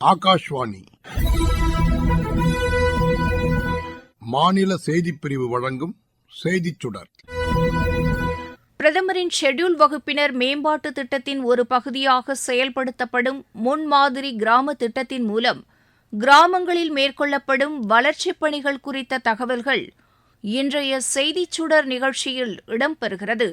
ஆகாஷ்வாணி. மாநில செய்திப்பிரிவு வழங்கும் செய்திச் சுடர். பிரதமரின் ஷெட்யூல் வகுப்பினர் மேம்பாட்டு திட்டத்தின் ஒரு பகுதியாக செயல்படுத்தப்படும் முன்மாதிரி கிராம திட்டத்தின் மூலம் கிராமங்களில் மேற்கொள்ளப்படும் வளர்ச்சிப் பணிகள் குறித்த தகவல்கள் இன்றைய செய்திச் சுடர் நிகழ்ச்சியில் இடம்பெறுகிறது.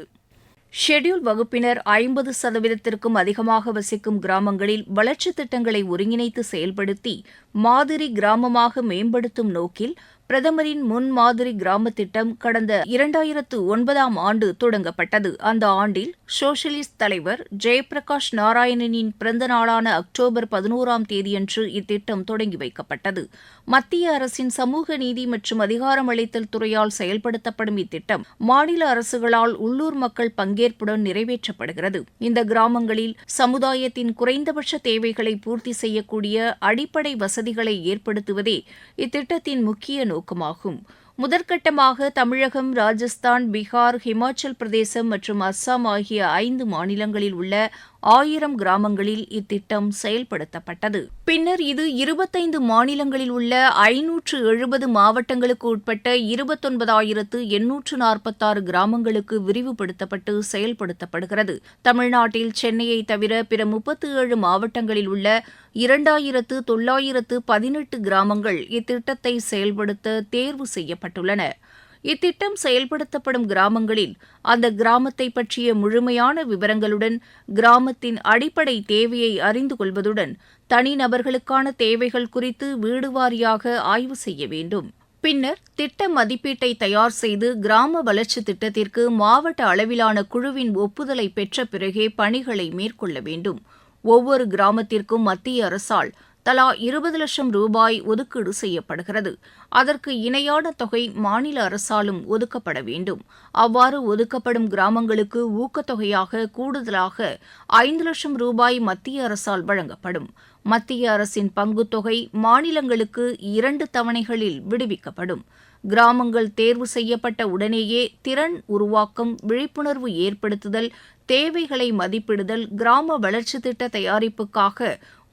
ஷெட்யூல் வகுப்பினர் ஐம்பது சதவீதத்திற்கும் அதிகமாக வசிக்கும் கிராமங்களில் வளர்ச்சித் திட்டங்களை ஒருங்கிணைத்து செயல்படுத்தி மாதிரி கிராமமாக மேம்படுத்தும் நோக்கில் பிரதமரின் முன்மாதிரி கிராம திட்டம் கடந்த இரண்டாயிரத்து ஒன்பதாம் ஆண்டு தொடங்கப்பட்டது. அந்த ஆண்டில் சோஷலிஸ்ட் தலைவர் ஜெயபிரகாஷ் நாராயணனின் பிறந்த நாளான அக்டோபர் பதினோராம் தேதியன்று இத்திட்டம் தொடங்கி வைக்கப்பட்டது. மத்திய அரசின் சமூக நீதி மற்றும் அதிகாரமளித்தல் துறையால் செயல்படுத்தப்படும் இத்திட்டம் மாநில அரசுகளால் உள்ளூர் மக்கள் பங்கேற்புடன் நிறைவேற்றப்படுகிறது. இந்த கிராமங்களில் சமுதாயத்தின் குறைந்தபட்ச தேவைகளை பூர்த்தி செய்யக்கூடிய அடிப்படை வசதிகளை ஏற்படுத்துவதே இத்திட்டத்தின் முக்கிய நோக்கமாகும். முதற்கட்டமாக தமிழகம் ராஜஸ்தான் பீகார் ஹிமாச்சல் பிரதேசம் மற்றும் அஸ்ஸாம் ஆகிய ஐந்து மாநிலங்களில் உள்ள ஆயிரம் கிராமங்களில் இத்திட்டம் செயல்படுத்தப்பட்டது. பின்னர் இது இருபத்தைந்து மாநிலங்களில் உள்ள ஐநூற்று எழுபது மாவட்டங்களுக்கு உட்பட்ட இருபத்தொன்பதாயிரத்து எண்ணூற்று நாற்பத்தாறு கிராமங்களுக்கு விரிவுபடுத்தப்பட்டு செயல்படுத்தப்படுகிறது. தமிழ்நாட்டில் சென்னையை தவிர பிற முப்பத்து ஏழு மாவட்டங்களில் உள்ள இரண்டாயிரத்து தொள்ளாயிரத்து பதினெட்டு கிராமங்கள் இத்திட்டத்தை செயல்படுத்த தேர்வு செய்யப்பட்டுள்ளன. இத்திட்டம் செயல்படுத்தப்படும் கிராமங்களில் அந்த கிராமத்தை பற்றிய முழுமையான விவரங்களுடன் கிராமத்தின் அடிப்படை தேவையை அறிந்து கொள்வதுடன் தனிநபர்களுக்கான தேவைகள் குறித்து வீடு வாரியாக ஆய்வு செய்ய வேண்டும். பின்னர் திட்ட மதிப்பீட்டை தயார் செய்து கிராம வளர்ச்சி திட்டத்திற்கு மாவட்ட அளவிலான குழுவின் ஒப்புதலை பெற்ற பிறகே பணிகளை மேற்கொள்ள வேண்டும். ஒவ்வொரு கிராமத்திற்கும் மத்திய அரசால் தலா இருபது லட்சம் ரூபாய் ஒதுக்கீடு செய்யப்படுகிறது. அதற்கு இணையான தொகை மாநில அரசாலும் ஒதுக்கப்பட வேண்டும். அவ்வாறு ஒதுக்கப்படும் கிராமங்களுக்கு ஊக்கத்தொகையாக கூடுதலாக ஐந்து லட்சம் ரூபாய் மத்திய அரசால் வழங்கப்படும். மத்திய அரசின் பங்குத்தொகை மாநிலங்களுக்கு இரண்டு தவணைகளில் விடுவிக்கப்படும். கிராமங்கள் தேர்வு செய்யப்பட்ட உடனேயே திறன் உருவாக்கம் விழிப்புணர்வு ஏற்படுத்துதல் தேவைகளை மதிப்பிடுதல் கிராம வளர்ச்சி திட்ட தயாரிப்புக்காக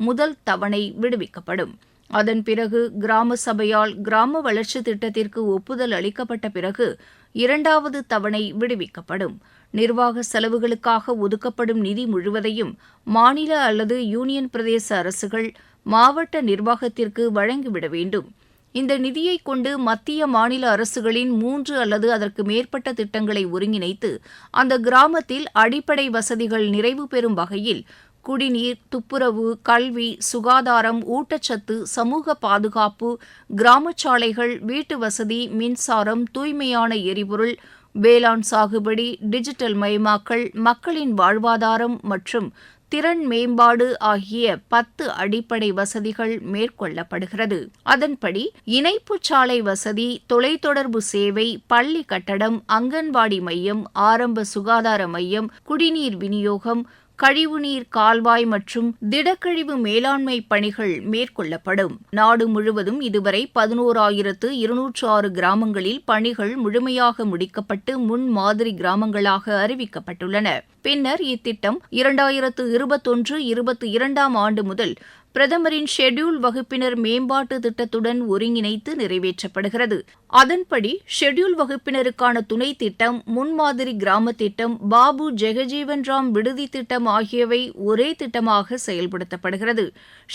முதல் தவணை விடுவிக்கப்படும். அதன் பிறகு கிராம சபையால் கிராம வளர்ச்சி திட்டத்திற்கு ஒப்புதல் அளிக்கப்பட்ட பிறகு இரண்டாவது தவணை விடுவிக்கப்படும். நிர்வாக செலவுகளுக்காக ஒதுக்கப்படும் நிதி முழுவதையும் மாநில அல்லது யூனியன் பிரதேச அரசுகள் மாவட்ட நிர்வாகத்திற்கு வழங்கிவிட வேண்டும். இந்த நிதியை கொண்டு மத்திய மாநில அரசுகளின் மூன்று அல்லது அதற்கு மேற்பட்ட திட்டங்களை ஒருங்கிணைத்து அந்த கிராமத்தில் அடிப்படை வசதிகள் நிறைவு பெறும் வகையில் குடிநீர் துப்புரவு கல்வி சுகாதாரம் ஊட்டச்சத்து சமூக பாதுகாப்பு கிராமச்சாலைகள் வீட்டு வசதி மின்சாரம் தூய்மையான எரிபொருள் வேளாண் சாகுபடி டிஜிட்டல் மயமாக்கல் மக்களின் வாழ்வாதாரம் மற்றும் திறன் மேம்பாடு ஆகிய பத்து அடிப்படை வசதிகள் மேற்கொள்ளப்படுகிறது. அதன்படி இணைப்பு சாலை வசதி தொலைத்தொடர்பு சேவை பள்ளி கட்டடம் அங்கன்வாடி மையம் ஆரம்ப சுகாதார மையம் குடிநீர் விநியோகம் கழிவுநீர் கால்வாய் மற்றும் திடக்கழிவு மேலாண்மை பணிகள் மேற்கொள்ளப்படும். நாடு முழுவதும் இதுவரை பதினோராயிரத்து இருநூற்று ஆறு கிராமங்களில் பணிகள் முழுமையாக முடிக்கப்பட்டு முன் மாதிரி கிராமங்களாக அறிவிக்கப்பட்டுள்ளன. பின்னர் இத்திட்டம் இரண்டாயிரத்து இருபத்தொன்று இருபத்தி இரண்டாம் ஆண்டு முதல் பிரதமரின் ஷெட்யூல் வகுப்பினர் மேம்பாட்டு திட்டத்துடன் ஒருங்கிணைத்து நிறைவேற்றப்படுகிறது. அதன்படி ஷெட்யூல் வகுப்பினருக்கான துணை திட்டம் முன்மாதிரி கிராம திட்டம் பாபு ஜெகஜீவன் ராம் விடுதி திட்டம் ஆகியவை ஒரே திட்டமாக செயல்படுத்தப்படுகிறது.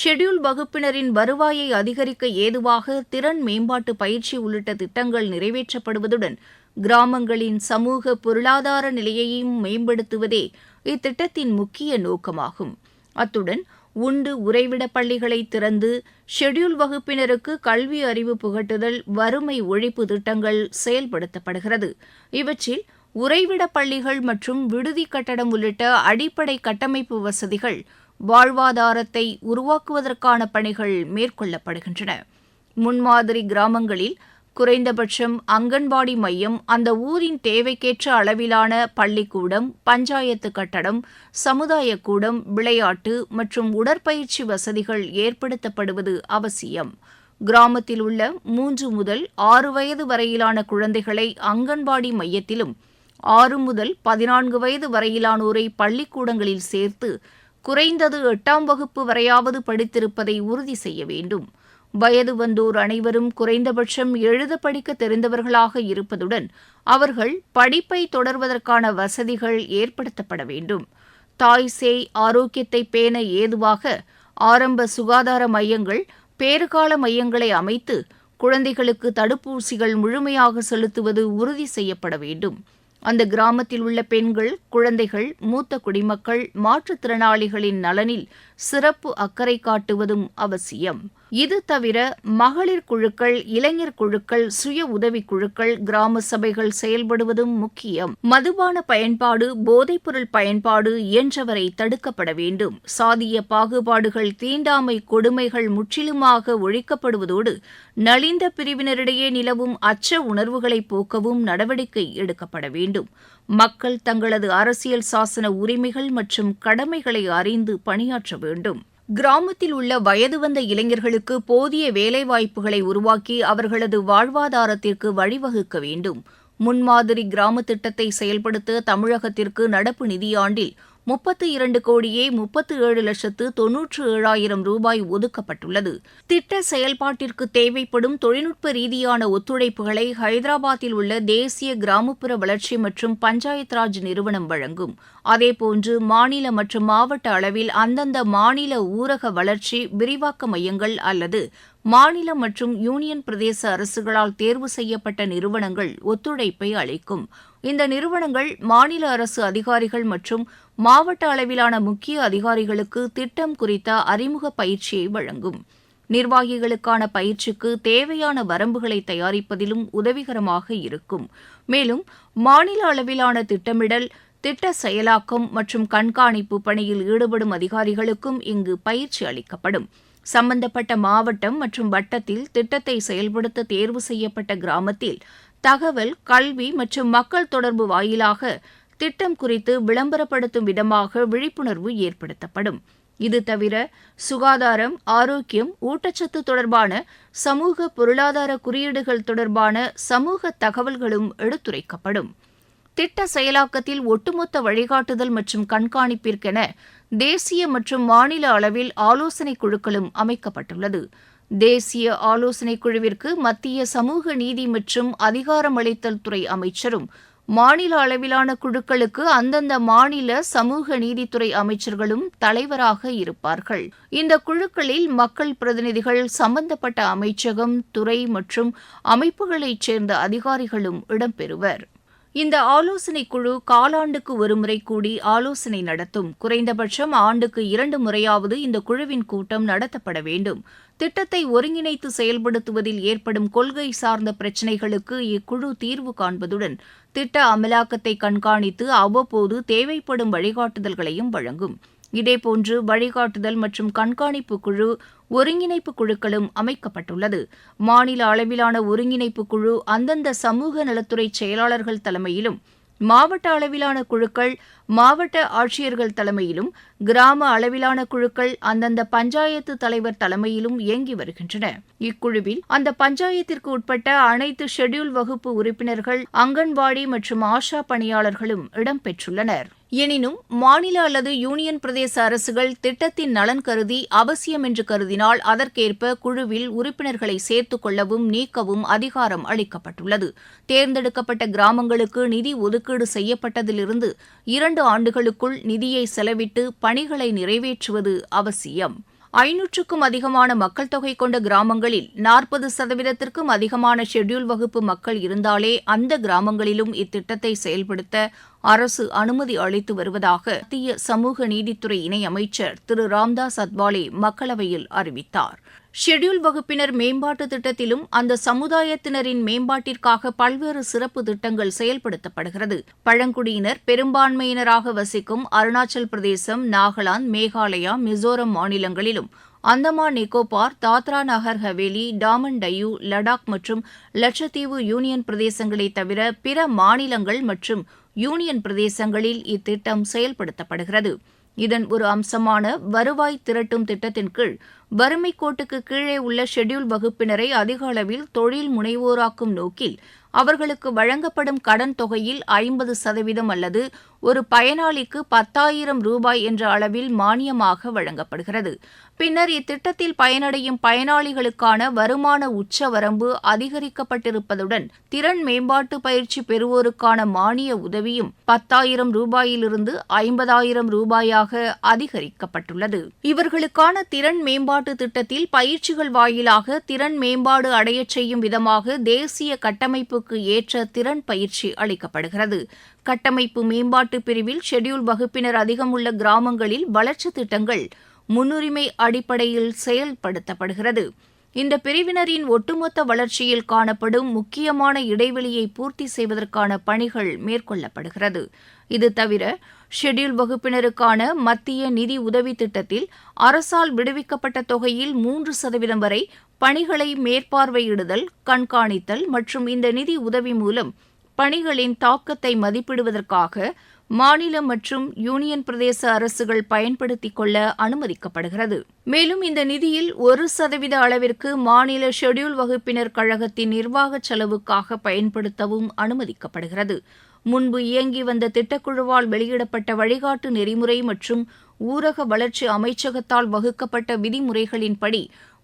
ஷெட்யூல் வகுப்பினரின் வருவாயை அதிகரிக்க ஏதுவாக திறன் மேம்பாட்டு பயிற்சி உள்ளிட்ட திட்டங்கள் நிறைவேற்றப்படுவதுடன் கிராமங்களின் சமூக பொருளாதார நிலையையும் மேம்படுத்துவதே இத்திட்டத்தின் முக்கிய நோக்கமாகும். அத்துடன் உண்டு உறைவிட பள்ளிகளை திறந்து ஷெட்யூல் வகுப்பினருக்கு கல்வி அறிவு புகட்டுதல் வறுமை ஒழிப்பு திட்டங்கள் செயல்படுத்தப்படுகிறது. இவற்றில் உறைவிட பள்ளிகள் மற்றும் விடுதி கட்டடம் உள்ளிட்ட அடிப்படை கட்டமைப்பு வசதிகள் வாழ்வாதாரத்தை உருவாக்குவதற்கான பணிகள் மேற்கொள்ளப்படுகின்றன. முன்மாதிரி கிராமங்களில் குறைந்தபட்சம் அங்கன்வாடி மையம் அந்த ஊரின் தேவைக்கேற்ற அளவிலான பள்ளிக்கூடம் பஞ்சாயத்து கட்டடம் சமுதாய கூடம் விளையாட்டு மற்றும் உடற்பயிற்சி வசதிகள் ஏற்படுத்தப்படுவது அவசியம். கிராமத்தில் உள்ள மூன்று முதல் ஆறு வயது வரையிலான குழந்தைகளை அங்கன்வாடி மையத்திலும் ஆறு முதல் பதினான்கு வயது வரையிலானோரை பள்ளிக்கூடங்களில் சேர்த்து குறைந்தது எட்டாம் வகுப்பு வரையாவது படித்திருப்பதை உறுதி செய்ய வேண்டும். வயது வந்தோர் அனைவரும் குறைந்தபட்சம் எழுத படிக்க தெரிந்தவர்களாக இருப்பதுடன் அவர்கள் படிப்பை தொடர்வதற்கான வசதிகள் ஏற்படுத்தப்பட வேண்டும். தாய் சேய் ஆரோக்கியத்தை பேண ஏதுவாக ஆரம்ப சுகாதார மையங்கள் பேறுகால மையங்களை அமைத்து குழந்தைகளுக்கு தடுப்பூசிகள் முழுமையாக செலுத்துவது உறுதி செய்யப்பட வேண்டும். அந்த கிராமத்தில் உள்ள பெண்கள் குழந்தைகள் மூத்த குடிமக்கள் மாற்றுத்திறனாளிகளின் நலனில் சிறப்பு அக்கறை காட்டுவதும் அவசியம். இது தவிர மகளிர் குழுக்கள் இளைஞர் குழுக்கள் சுய உதவி குழுக்கள் கிராம சபைகள் செயல்படுவதும் முக்கியம். மதுபான பயன்பாடு போதைப்பொருள் பயன்பாடு இயன்றவரை தடுக்கப்பட வேண்டும். சாதிய பாகுபாடுகள் தீண்டாமை கொடுமைகள் முற்றிலுமாக ஒழிக்கப்படுவதோடு நலிந்த பிரிவினரிடையே நிலவும் அச்ச உணர்வுகளை போக்கவும் நடவடிக்கை எடுக்கப்பட வேண்டும். மக்கள் தங்களது அரசியல் சாசன உரிமைகள் மற்றும் கடமைகளை அறிந்து பணியாற்ற வேண்டும். கிராமத்தில் உள்ள வயது வந்த இளைஞர்களுக்கு போதிய வேலைவாய்ப்புகளை உருவாக்கி அவர்களது வாழ்வாதாரத்திற்கு வழிவகுக்க வேண்டும். முன்மாதிரி கிராம திட்டத்தை செயல்படுத்த தமிழகத்திற்கு நடப்பு நிதியாண்டில் முப்பத்து இரண்டு கோடியே முப்பத்து ஏழு லட்சத்து தொன்னூற்று ஏழாயிரம் ரூபாய் ஒதுக்கப்பட்டுள்ளது. திட்ட செயல்பாட்டிற்கு தேவைப்படும் தொழில்நுட்ப ரீதியான ஒத்துழைப்புகளை ஹைதராபாத்தில் உள்ள தேசிய கிராமப்புற வளர்ச்சி மற்றும் பஞ்சாயத் ராஜ் நிறுவனம் வழங்கும். அதேபோன்று மாநில மற்றும் மாவட்ட அளவில் அந்தந்த மாநில ஊரக வளர்ச்சி விரிவாக்க மையங்கள் அல்லது மாநில மற்றும் யூனியன் பிரதேச அரசுகளால் தேர்வு செய்யப்பட்ட நிறுவனங்கள் ஒத்துழைப்பை அளிக்கும். இந்த நிறுவனங்கள் மாநில அரசு அதிகாரிகள் மற்றும் மாவட்ட அளவிலான முக்கிய அதிகாரிகளுக்கு திட்டம் குறித்த அறிமுக பயிற்சியை வழங்கும். நிர்வாகிகளுக்கான பயிற்சிக்கு தேவையான வரம்புகளை தயாரிப்பதிலும் உதவிகரமாக இருக்கும். மேலும் மாநில அளவிலான திட்டமிடல் திட்ட செயலாக்கம் மற்றும் கண்காணிப்பு பணியில் ஈடுபடும் அதிகாரிகளுக்கும் இங்கு பயிற்சி அளிக்கப்படும். சம்பந்தப்பட்ட மாவட்டம் மற்றும் வட்டத்தில் திட்டத்தை செயல்படுத்த தேர்வு செய்யப்பட்ட கிராமத்தில் தகவல் கல்வி மற்றும் மக்கள் தொடர்பு வாயிலாக திட்டம் குறித்து விளம்பரப்படுத்தும் விதமாக விழிப்புணர்வு ஏற்படுத்தப்படும். இது தவிர சுகாதாரம் ஆரோக்கியம் ஊட்டச்சத்து தொடர்பான சமூக பொருளாதார குறியீடுகள் தொடர்பான சமூக தகவல்களும் எடுத்துரைக்கப்படும். திட்ட செயலாக்கத்தில் ஒட்டுமொத்த வழிகாட்டுதல் மற்றும் கண்காணிப்பிற்கென தேசிய மற்றும் மாநில அளவில் ஆலோசனைக் குழுக்களும் அமைக்கப்பட்டுள்ளது. தேசிய ஆலோசனைக் குழுவிற்கு மத்திய சமூக நீதி மற்றும் அதிகாரமளித்தல் துறை அமைச்சரும் மாநில அளவிலான குழுக்களுக்கு அந்தந்த மாநில சமூக நீதித்துறை அமைச்சர்களும் தலைவராக இருப்பார்கள். இந்த குழுக்களில் மக்கள் பிரதிநிதிகள் சம்பந்தப்பட்ட அமைச்சகம் துறை மற்றும் அமைப்புகளைச் சேர்ந்த அதிகாரிகளும் இடம்பெறுவர். இந்த ஆலோசனைக் குழு காலாண்டுக்கு ஒருமுறை கூடி ஆலோசனை நடத்தும். குறைந்தபட்சம் ஆண்டுக்கு இரண்டு முறையாவது இந்த குழுவின் கூட்டம் நடத்தப்பட வேண்டும். திட்டத்தை ஒருங்கிணைத்து செயல்படுத்துவதில் ஏற்படும் கொள்கை சார்ந்த பிரச்சினைகளுக்கு இக்குழு தீர்வு காண்பதுடன் திட்ட அமலாக்கத்தை கண்காணித்து அவ்வப்போது தேவைப்படும் வழிகாட்டுதல்களையும் வழங்கும். இதேபோன்று வழிகாட்டுதல் மற்றும் கண்காணிப்பு குழு ஒருங்கிணைப்பு குழுக்களும் அமைக்கப்பட்டுள்ளது. மாநில அளவிலான ஒருங்கிணைப்பு குழு அந்தந்த சமூக நலத்துறை செயலாளர்கள் தலைமையிலும் மாவட்ட அளவிலான குழுக்கள் மாவட்ட ஆட்சியர்கள் தலைமையிலும் கிராம அளவிலான குழுக்கள் அந்தந்த பஞ்சாயத்து தலைவர் தலைமையிலும் இயங்கி வருகின்றன. இக்குழுவில் அந்த பஞ்சாயத்திற்கு உட்பட்ட அனைத்து ஷெட்யூல் வகுப்பு உறுப்பினர்கள் அங்கன்வாடி மற்றும் ஆஷா பணியாளர்களும் இடம்பெற்றுள்ளனர் எனினும் மாநில அல்லது யூனியன் பிரதேச அரசுகள் திட்டத்தின் நலன் கருதி அவசியம் என்று கருதினால் அதற்கேற்ப குழுவில் உறுப்பினர்களை சேர்த்துக் கொள்ளவும் நீக்கவும் அதிகாரம் அளிக்கப்பட்டுள்ளது. தேர்ந்தெடுக்கப்பட்ட கிராமங்களுக்கு நிதி ஒதுக்கீடு செய்யப்பட்டதிலிருந்து இரண்டு ஆண்டுகளுக்குள் நிதியை செலவிட்டு பணிகளை நிறைவேற்றுவது அவசியம். ஐநூற்றுக்கும் அதிகமான மக்கள் தொகை கொண்ட கிராமங்களில் நாற்பது சதவீதத்திற்கும் அதிகமான ஷெட்யூல் வகுப்பு மக்கள் இருந்தாலே அந்த கிராமங்களிலும் இத்திட்டத்தை செயல்படுத்த அரசு அனுமதி அளித்து வருவதாக மத்திய சமூக நீதித்துறை இணையமைச்சர் திரு ராம்தாஸ் அத்வாலே மக்களவையில் அறிவித்தார். ஷெட்யூல் வகுப்பினர் மேம்பாட்டு திட்டத்திலும் அந்த சமுதாயத்தினரின் மேம்பாட்டிற்காக பல்வேறு சிறப்பு திட்டங்கள் செயல்படுத்தப்படுகிறது. பழங்குடியினர் பெரும்பான்மையினராக வசிக்கும் அருணாச்சல் பிரதேசம் நாகாலாந்து மேகாலயா மிசோரம் மாநிலங்களிலும் அந்தமான் நிக்கோபார் தாத்ரா நகர் ஹவேலி டாமன் டையூ லடாக் மற்றும் லட்சத்தீவு யூனியன் பிரதேசங்களை தவிர பிற மாநிலங்கள் மற்றும் யூனியன் பிரதேசங்களில் இத்திட்டம் செயல்படுத்தப்படுகிறது. இதன் ஒரு அம்சமான வருவாய் திரட்டும் திட்டத்தின் கீழ் வறுமை கோட்டுக்கு கீழே உள்ள ஷெட்யூல் வகுப்பினரை அதிக அளவில் தொழில் முனைவோராக்கும் நோக்கில் அவர்களுக்கு வழங்கப்படும் கடன் தொகையில் ஐம்பது சதவீதம் அல்லது ஒரு பயனாளிக்கு பத்தாயிரம் ரூபாய் என்ற அளவில் மானியமாக வழங்கப்படுகிறது. பின்னர் இத்திட்டத்தில் பயனடையும் பயனாளிகளுக்கான வருமான உச்சவரம்பு அதிகரிக்கப்பட்டிருப்பதுடன் திறன் மேம்பாட்டு பயிற்சி பெறுவோருக்கான மானிய உதவியும் பத்தாயிரம் ரூபாயிலிருந்து ஐம்பதாயிரம் ரூபாயாக அதிகரிக்கப்பட்டுள்ளது. இவர்களுக்கான திறன் மேம்பாட்டு திட்டத்தில் பயிற்சிகள் வாயிலாக திறன் மேம்பாடு அடையச் செய்யும் விதமாக தேசிய கட்டமைப்புக்கு ஏற்ற திறன் பயிற்சி அளிக்கப்படுகிறது. கட்டமைப்பு மேம்பாட்டு பிரிவில் ஷெடியூல் வகுப்பினர் அதிகம் உள்ள கிராமங்களில் வளர்ச்சி திட்டங்கள் முன்னுரிமை அடிப்படையில் செயல்படுத்தப்படுகிறது. இந்த பிரிவினரின் ஒட்டுமொத்த வளர்ச்சியில் காணப்படும் முக்கியமான இடைவெளியை பூர்த்தி செய்வதற்கான பணிகள் மேற்கொள்ளப்படுகிறது. இது தவிர ஷெட்யூல் வகுப்பினருக்கான மத்திய நிதி உதவி திட்டத்தில் அரசால் விடுவிக்கப்பட்ட தொகையில் மூன்று சதவீதம் வரை பணிகளை மேற்பார்வையிடுதல் கண்காணித்தல் மற்றும் இந்த நிதி உதவி மூலம் பணிகளின் தாக்கத்தை மதிப்பிடுவதற்காக மாநில மற்றும் யூனியன் பிரதேச அரசுகள் பயன்படுத்திக் கொள்ள அனுமதிக்கப்படுகிறது. மேலும் இந்த நிதியில் ஒரு சதவீத அளவிற்கு மாநில ஷெட்யூல் வகுப்பினர் கழகத்தின் நிர்வாக செலவுக்காக பயன்படுத்தவும் அனுமதிக்கப்படுகிறது. முன்பு இயங்கி வந்த திட்டக்குழுவால் வெளியிடப்பட்ட வழிகாட்டு நெறிமுறை மற்றும் ஊரக வளர்ச்சி அமைச்சகத்தால் வகுக்கப்பட்ட விதிமுறைகளின்படி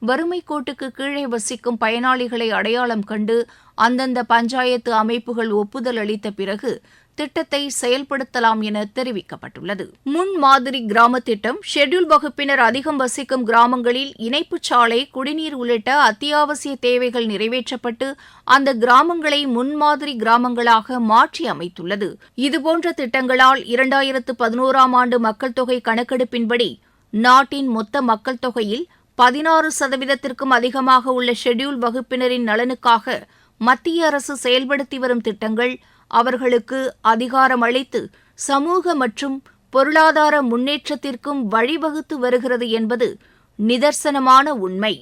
வறுமை கோட்டுக்கு கீழே வசிக்கும் பயனாளிகளை அடையாளம் கண்டு அந்தந்த பஞ்சாயத்து அமைப்புகள் ஒப்புதல் அளித்த பிறகு திட்டத்தை செயல்படுத்தலாம் என தெரிவிக்கப்பட்டுள்ளது. முன் மாதிரி கிராம திட்டம் ஷெட்யூல் வகுப்பினர் அதிகம் வசிக்கும் கிராமங்களில் இணைப்பு சாலை குடிநீர் உள்ளிட்ட அத்தியாவசிய தேவைகள் நிறைவேற்றப்பட்டு அந்த கிராமங்களை முன்மாதிரி கிராமங்களாக மாற்றி அமைத்துள்ளது. இதுபோன்ற திட்டங்களால் இரண்டாயிரத்து பதினோராம் ஆண்டு மக்கள் தொகை கணக்கெடுப்பின்படி நாட்டின் மொத்த மக்கள் தொகையில் பதினாறு சதவீதத்திற்கும் அதிகமாக உள்ள ஷெட்யூல் வகுப்பினரின் நலனுக்காக மத்திய அரசு செயல்படுத்தி வரும் திட்டங்கள் அவர்களுக்கு அதிகாரம் அளித்து சமூக மற்றும் பொருளாதார முன்னேற்றத்திற்கும் வழிவகுத்து வருகிறது என்பது நிதர்சனமான உண்மை.